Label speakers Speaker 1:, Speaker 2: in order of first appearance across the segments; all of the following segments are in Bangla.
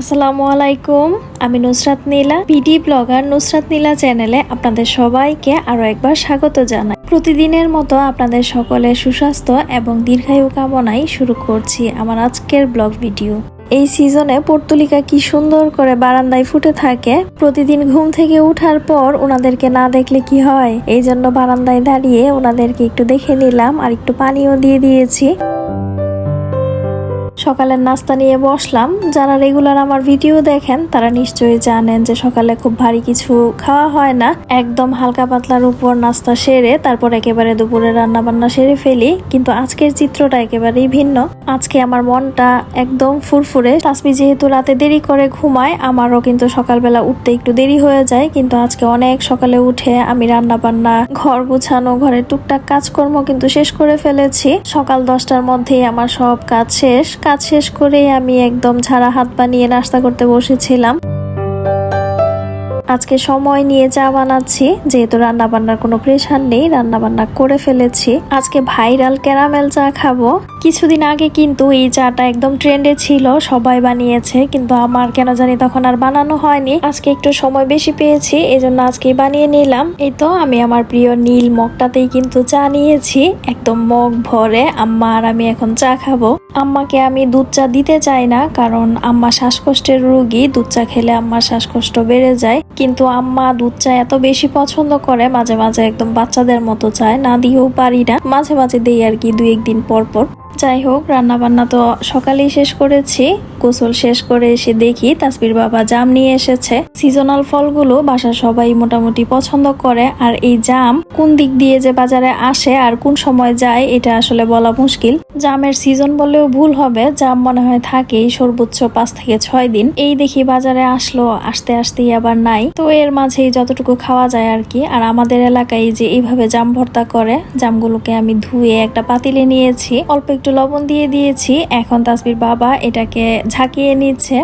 Speaker 1: আসসালামু আলাইকুম, আমি নুসরাত নীলা, পিডি ব্লগার নুসরাত নীলা চ্যানেলে আপনাদের সবাইকে আরও একবার স্বাগত জানাই। প্রতিদিনের মতো আপনাদের সকলে সুস্বাস্থ্য এবং দীর্ঘায়ু কামনাই শুরু করছি আমার আজকের ব্লগ ভিডিও। এই সিজনে পর্তুলিকা কি সুন্দর করে বারান্দায় ফুটে থাকে, প্রতিদিন ঘুম থেকে উঠার পর ওনাদেরকে না দেখলে কি হয়? এই জন্য বারান্দায় দাঁড়িয়ে ওনাদেরকে একটু দেখে নিলাম আর একটু পানিও দিয়ে দিয়েছি। সকালের নাস্তা নিয়ে বসলাম। যারা রেগুলার আমার ভিডিও দেখেন, তারা নিশ্চয়ই জানেন যে সকালে খুব ভারী কিছু খাওয়া হয় না। একদম হালকা পাতলার উপর নাস্তা সেরে, তারপর একেবারে দুপুরে রান্না বান্না সেরে ফেলি। কিন্তু আজকের চিত্রটা একেবারেই ভিন্ন। আজকে আমার মনটা একদম ফুরফুরে। তাসমি যেহেতু রাতে দেরি করে ঘুমায়, আমারও কিন্তু সকালবেলা উঠতে একটু দেরি হয়ে যায়। কিন্তু আজকে অনেক সকালে উঠে আমি রান্না বান্না ঘর গুছানো, ঘরের টুকটাক কাজকর্ম কিন্তু শেষ করে ফেলেছি। সকাল দশটার মধ্যেই আমার সব কাজ শেষ। কাজ শেষ করে আমি একদম ঝাড়া হাত বানিয়ে নাস্তা করতে বসেছিলাম। আজকে সময় নিয়ে চা বানাচ্ছি। যেহেতু রান্না বান্নার কোনো প্রেশার নেই রান্না বান্না করে ফেলেছি। আজকে ভাইরাল ক্যারামেল চা খাব। কিছুদিন আগে কিন্তু এই চাটা একদম ট্রেন্ডে ছিল, সবাই বানিয়েছে, কিন্তু আমার কেন জানি তখন আর বানানো হয়নি। আজকে একটু সময় বেশি পেয়েছি এই জন্য আজকে বানিয়ে নিলাম। এই তো আমি আমার প্রিয় নীল মগটাতেই কিন্তু চা নিয়েছি। একদম মগ ভরে আম্মা আর আমি এখন চা খাব। আম্মাকে আমি দুধ চা দিতে চাই না, কারণ আম্মা শ্বাসকষ্টের রুগী। দুধ চা খেলে আম্মার শ্বাসকষ্ট বেড়ে যায়। কিন্তু আম্মা দুধ চা এত বেশি পছন্দ করে, মাঝে মাঝে একদম বাচ্চাদের মতো চায়, না দিয়েও পারি না। মাঝে মাঝে দেই আর কি দুই একদিন পর পর। যাই হোক রান্না বান্না তো সকালেই শেষ করেছি। গোসল শেষ করে এসে দেখি তাসবির বাবা জাম নিয়ে এসেছে। সিজনাল ফলগুলো বাসার সবাই মোটামুটি পছন্দ করে, আর এই জাম কোন দিক দিয়ে যে বাজারে আসে আর কোন সময় যায়, এটা আসলে বলা মুশকিল। জামের সিজন বললেও ভুল হবে, জাম মনে হয় থাকেই সর্বোচ্চ পাঁচ থেকে ছয় দিন। এই দেখি বাজারে আসলো, আসতে আসতেই আবার নাই। তো এর মাঝেই যতটুকু খাওয়া যায় আর কি। আর আমাদের এলাকায় যে এইভাবে জাম ভর্তা করে, জামগুলোকে আমি ধুয়ে একটা পাতিলে নিয়েছি। অল্প একটু লবণ দিয়ে দিয়েছি। এখন তাসবির বাবা এটাকে ঝাঁকিয়ে নিচ্ছে।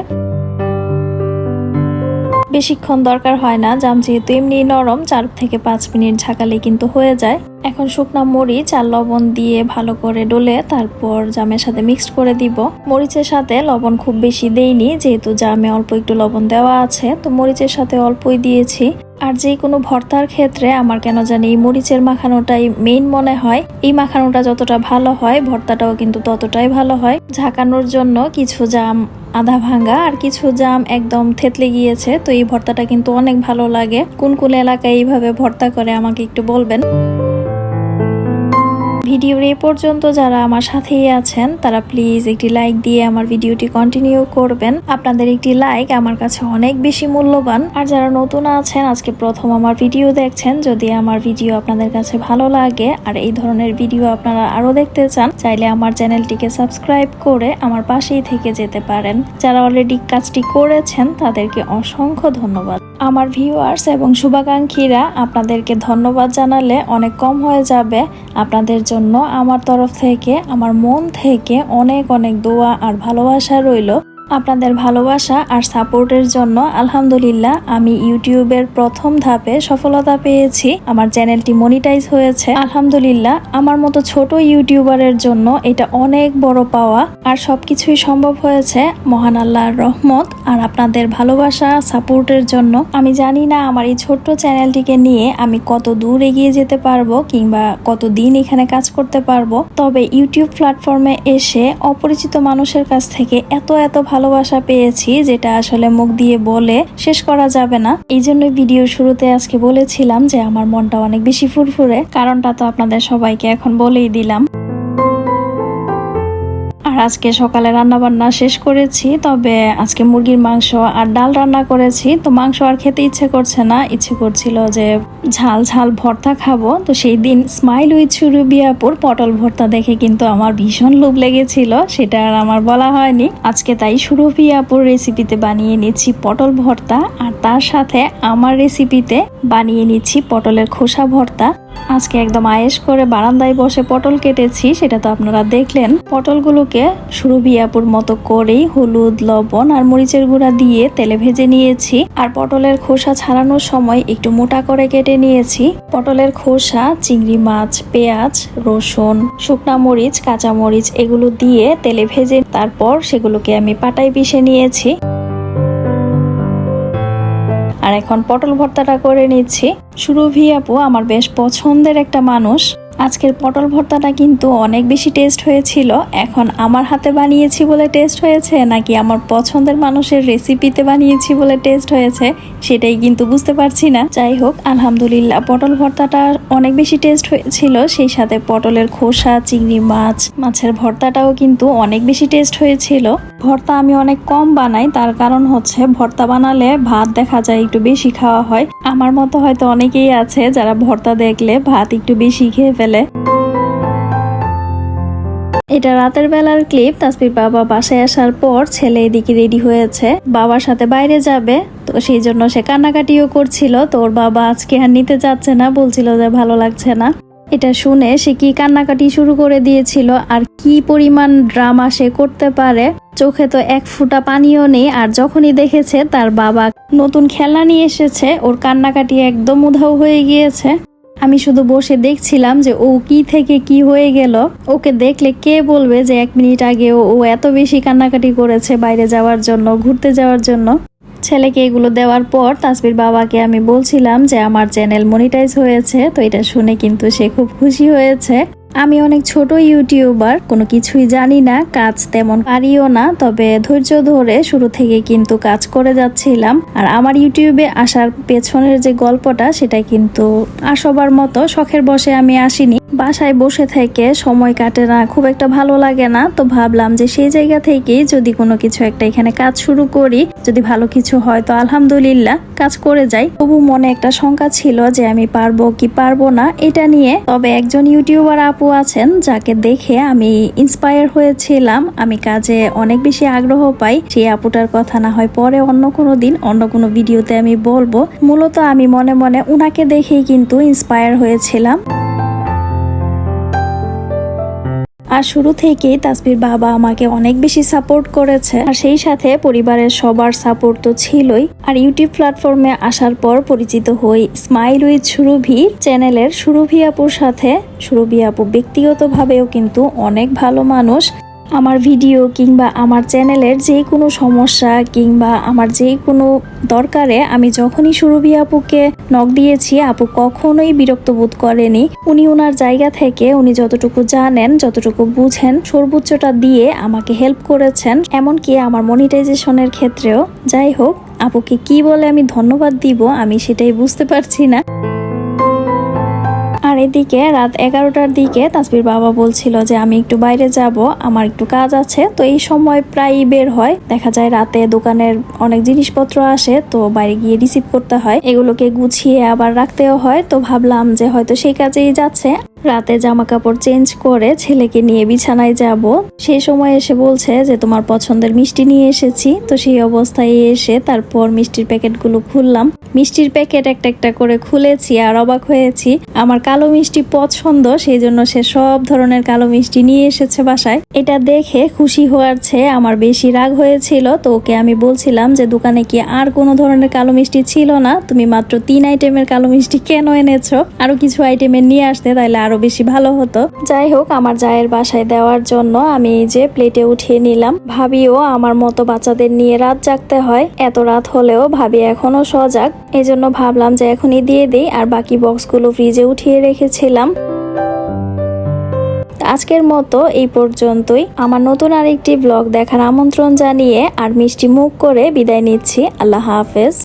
Speaker 1: বেশিক্ষণ দরকার হয় না, জাম যেহেতু এমনি নরম, চার থেকে পাঁচ মিনিট ঝাঁকালে কিন্তু হয়ে যায়। এখন শুকনা মরিচ আর লবণ দিয়ে ভালো করে ডলে তারপর জামের সাথে মিক্সড করে দিব। মরিচের সাথে লবণ খুব বেশি দেইনি, যেহেতু জামে অল্প একটু লবণ দেওয়া আছে। তো মরিচের সাথে অল্পই দিয়েছি। আর যে কোনো ভর্তার ক্ষেত্রে আমার কেন জানি এই মরিচের মাখানোটাই মেইন মনে হয়। এই মাখানোটা যতটা ভালো হয়, ভর্তাটাও কিন্তু ততটাই ভালো হয়। ঝাঁকানোর জন্য কিছু জাম, আধা ভাঙ্গা আর কিছু জাম একদম থেতলে গিয়েছে, তো এই ভর্তাটা কিন্তু অনেক ভালো লাগে। কোন কোন এলাকায় এইভাবে ভর্তা করে আমাকে একটু বলবেন? ভিডিওর এই পর্যন্ত যারা আমার সাথেই আছেন, তারা প্লিজ একটি লাইক দিয়ে আমার ভিডিওটি কন্টিনিউ করবেন। আপনাদের একটি লাইক আমার কাছে অনেক বেশি মূল্যবান। আর যারা নতুন আছেন, আজকে প্রথম আমার ভিডিও দেখছেন, যদি আমার ভিডিও আপনাদের কাছে ভালো লাগে, আর এই ধরনের ভিডিও আপনারা আরও দেখতে চান, চাইলে আমার চ্যানেলটিকে সাবস্ক্রাইব করে আমার পাশেই থেকে যেতে পারেন। যারা অলরেডি কাজটি করেছেন, তাদেরকে অসংখ্য ধন্যবাদ। আমার ভিউয়ার্স এবং শুভাকাঙ্ক্ষীরা আপনাদেরকে ধন্যবাদ জানালে অনেক কম হয়ে যাবে। আপনাদের জন্য আমার তরফ থেকে, আমার মন থেকে অনেক অনেক দোয়া আর ভালোবাসা রইল। আপনাদের ভালোবাসা আর সাপোর্টের জন্য আলহামদুলিল্লাহ আমি ইউটিউবের প্রথম ধাপে সফলতা পেয়েছি। আমার চ্যানেলটি মনিটাইজ হয়েছে। আলহামদুলিল্লাহ, আমার মতো ছোট ইউটিউবারের জন্য এটা অনেক বড় পাওয়া। আর সবকিছুই সম্ভব হয়েছে মহান আল্লাহর রহমত আর আপনাদের ভালোবাসা, সাপোর্টের জন্য। আমি জানি না আমার এই ছোট্ট চ্যানেলটিকে নিয়ে আমি কত দূর এগিয়ে যেতে পারব কিংবা কত দিন এখানে কাজ করতে পারব। তবে ইউটিউব প্ল্যাটফর্মে এসে অপরিচিত মানুষের কাছ থেকে এত এত ভালোবাসা পেয়েছি, যেটা আসলে মুখ দিয়ে বলে শেষ করা যাবে না। এই জন্য ভিডিও শুরুতে আজকে বলেছিলাম যে আমার মনটা অনেক বেশি ফুরফুরে। কারণটা তো আপনাদের সবাইকে এখন বলেই দিলাম। আর আজকে সকালে রান্না বান্না শেষ করেছি, তবে আজকে মুরগির মাংস আর ডাল রান্না করেছি। তো মাংস আর খেতে ইচ্ছে করছে না, ইচ্ছে করছিল যে ঝাল ঝাল ভর্তা খাব। তো সেই দিন স্মাইল উইথ সুরুবিয়াপুর পটল ভর্তা দেখে কিন্তু আমার ভীষণ লোভ লেগেছিল, সেটা আর আমার বলা হয়নি। আজকে তাই সুরভিয়াপুর রেসিপিতে বানিয়ে নিচ্ছি পটল ভর্তা, আর তার সাথে আমার রেসিপিতে বানিয়ে নিচ্ছি পটলের খোসা ভর্তা। আজকে একদম আয়েস করে বারান্দায় বসে পটল কেটেছি, সেটা তো আপনারা দেখলেন। পটলগুলোকে সুরভিয়াপুর মতো করেই হলুদ, লবণ আর মরিচের গুঁড়া দিয়ে তেলে ভেজে নিয়েছি। আর পটলের খোসা ছাড়ানোর সময় একটু মোটা করে কেটে নিয়েছি। পটলের খোসা, চিংড়ি মাছ, পেঁয়াজ, রসুন, শুকনা মরিচ, কাঁচা মরিচ, এগুলো দিয়ে তেলে ভেজে তারপর সেগুলোকে আমি পাটায় পিষে নিয়েছি। আর এখন পটল ভর্তাটা করে নিচ্ছি। সুরভি আপু, আমার বেশ পছন্দের একটা মানুষ। আজকের পটল ভর্তাটা কিন্তু অনেক বেশি টেস্ট হয়েছিল। এখন আমার হাতে বানিয়েছি বলে টেস্ট হয়েছে, নাকি আমার পছন্দের মানুষের রেসিপিতে বানিয়েছি বলে টেস্ট হয়েছে, সেটাই কিন্তু বুঝতে পারছি না। যাই হোক, আলহামদুলিল্লাহ, পটল ভর্তাটা অনেক বেশি টেস্ট হয়েছিল। সেই সাথে পটলের খোসা, চিংড়ি মাছ, মাছের ভর্তাটাও কিন্তু অনেক বেশি টেস্ট হয়েছিল। ভর্তা আমি অনেক কম বানাই, তার কারণ হচ্ছে ভর্তা বানালে ভাত দেখা যায় একটু বেশি খাওয়া হয়। আমার মতো হয়তো অনেকেই আছে যারা ভর্তা দেখলে ভাত একটু বেশি খেয়ে ফেলে। এটা রাতের বেলার ক্লিপ তাসবির বাবা বাসায় আসার পর ছেলে এদিকে রেডি হয়েছে। বাবার সাথে বাইরে যাবে, তো সেই জন্য সে কান্নাকাটিও করছিল। তো ওর বাবা আজকে আর নিতে যাচ্ছে না, বলছিল যে ভালো লাগছে না। এটা শুনে সে কি কান্নাকাটি শুরু করে দিয়েছিল আর কি পরিমাণ ড্রামা সে করতে পারে, চোখে তো এক ফুটা পানিও নেই আর যখনই দেখেছে তার বাবা নতুন খেলনা নিয়ে এসেছে, ওর কান্নাকাটি একদম উধাও হয়ে গিয়েছে। আমি শুধু বসে দেখছিলাম যে ও কি থেকে কি হয়ে গেল, ওকে দেখলে কে বলবে যে এক মিনিট আগে ও এত বেশি কান্নাকাটি করেছে বাইরে যাওয়ার জন্য, ঘুরতে যাওয়ার জন্য। ছেলেকে এগুলো দেওয়ার পর তাসবির বাবাকে আমি বলছিলাম যে, আমার চ্যানেল মনিটাইজ হয়েছে। তো এটা শুনে কিন্তু সে খুব খুশি হয়েছে। আমি অনেক ছোট ইউটিউবার, কোনো কিছুই জানি না, কাজ তেমন পারিও না, তবে ধৈর্য ধরে শুরু থেকে কিন্তু কাজ করে যাচ্ছিলাম। আর আমার ইউটিউবে আসার পেছনের যে গল্পটা, সেটা কিন্তু আর সবার মতো শখের বসে আমি আসিনি। বাসায় বসে থেকে সময় কাটে না, খুব একটা ভালো লাগে না, তো ভাবলাম যে সেই জায়গা থেকেই যদি কোনো কিছু একটা এখানে কাজ শুরু করি, যদি ভালো কিছু হয় তো আলহামদুলিল্লাহ, কাজ করে যাই। তবু মনে একটা শঙ্কা ছিল যে আমি পারব কি পারব না, এটা নিয়ে। তবে একজন ইউটিউবার আপু আছেন, যাকে দেখে আমি ইন্সপায়ার হয়েছিলাম। আমি কাজে অনেক বেশি আগ্রহ পাই। সেই আপুটার কথা না হয় পরে অন্য কোনো দিন, অন্য কোনো ভিডিওতে আমি বলব। মূলত আমি মনে মনে উনাকে দেখেই কিন্তু ইন্সপায়ার হয়েছিলাম। আর শুরু থেকেই তাসবির বাবা আমাকে অনেক বেশি সাপোর্ট করেছে। আর সেই সাথে পরিবারের সবার সাপোর্ট তো ছিলই। আর ইউটিউব প্ল্যাটফর্মে আসার পর পরিচিত হই স্মাইল উইথ সুরভি চ্যানেলের সুরভি আপুর সাথে। সুরভি আপু ব্যক্তিগতভাবেও কিন্তু অনেক ভালো মানুষ। আমার ভিডিও কিংবা আমার চ্যানেলের যে কোনো সমস্যা কিংবা আমার যে কোনো দরকারে আমি যখনই সুরভি আপুকে নক দিয়েছি, আপু কখনোই বিরক্ত বোধ করেনি। উনি ওনার জায়গা থেকে, উনি যতটুকু জানেন, যতটুকু বুঝেন, সর্বোচ্চটা দিয়ে আমাকে হেল্প করেছেন। এমনকি আমার মনিটাইজেশনের ক্ষেত্রেও। যাই হোক, আপুকে কি বলে আমি ধন্যবাদ দিব, আমি সেটাই বুঝতে পারছি না। আর এদিকে রাত এগারোটার দিকে তাসবির বাবা বলছিল যে, আমি একটু বাইরে যাব, আমার একটু কাজ আছে। তো এই সময় প্রায়ই বের হয়। দেখা যায় রাতে দোকানের অনেক জিনিসপত্র আসে, তো বাইরে গিয়ে রিসিভ করতে হয়। এগুলোকে গুছিয়ে আবার রাখতেও হয়। তো ভাবলাম যে, হয়তো সেই কাজেই যাচ্ছে। রাতে জামা কাপড় চেঞ্জ করে ছেলেকে নিয়ে বিছানায় যাব। সেই সময় এসে বলছে যে, তোমার পছন্দের মিষ্টি নিয়ে এসেছি। তো সেই অবস্থায় এসে তারপর মিষ্টির প্যাকেটগুলো খুললাম। মিষ্টির প্যাকেট একটা একটা করে খুলেছি আর অবাক হয়েছি। আমার কালো মিষ্টি পছন্দ, সেই জন্য সে সব ধরনের কালো মিষ্টি নিয়ে এসেছে বাসায়। এটা দেখে খুশি হওয়ার চেয়ে আমার বেশি রাগ হয়েছিল। তো ওকে আমি বলছিলাম যে, দোকানে কি আর কোনো ধরনের কালো মিষ্টি ছিল না? তুমি মাত্র তিন আইটেমের কালো মিষ্টি কেন এনেছো? আরও কিছু আইটেমের নিয়ে আসতে, তাইলে আরও বেশি ভালো হতো। যাই হোক, আমার জায়ের বাসায় দেওয়ার জন্য আমি এই যে প্লেটে উঠিয়ে নিলাম। ভাবিও আমার মতো বাচ্চাদের নিয়ে রাত জাগতে হয়। এত রাত হলেও ভাবি এখনও সজাগ। এই জন্য ভাবলাম যে এখনই দিয়ে দিই আর বাকি বক্সগুলো ফ্রিজে উঠিয়ে রেখেছিলাম। আজকের মতো এই পর্যন্তই। আমার নতুন আরেকটি ব্লগ দেখার আমন্ত্রণ জানিয়ে আর মিষ্টি মুখ করে বিদায় নিচ্ছি। আল্লাহ হাফেজ।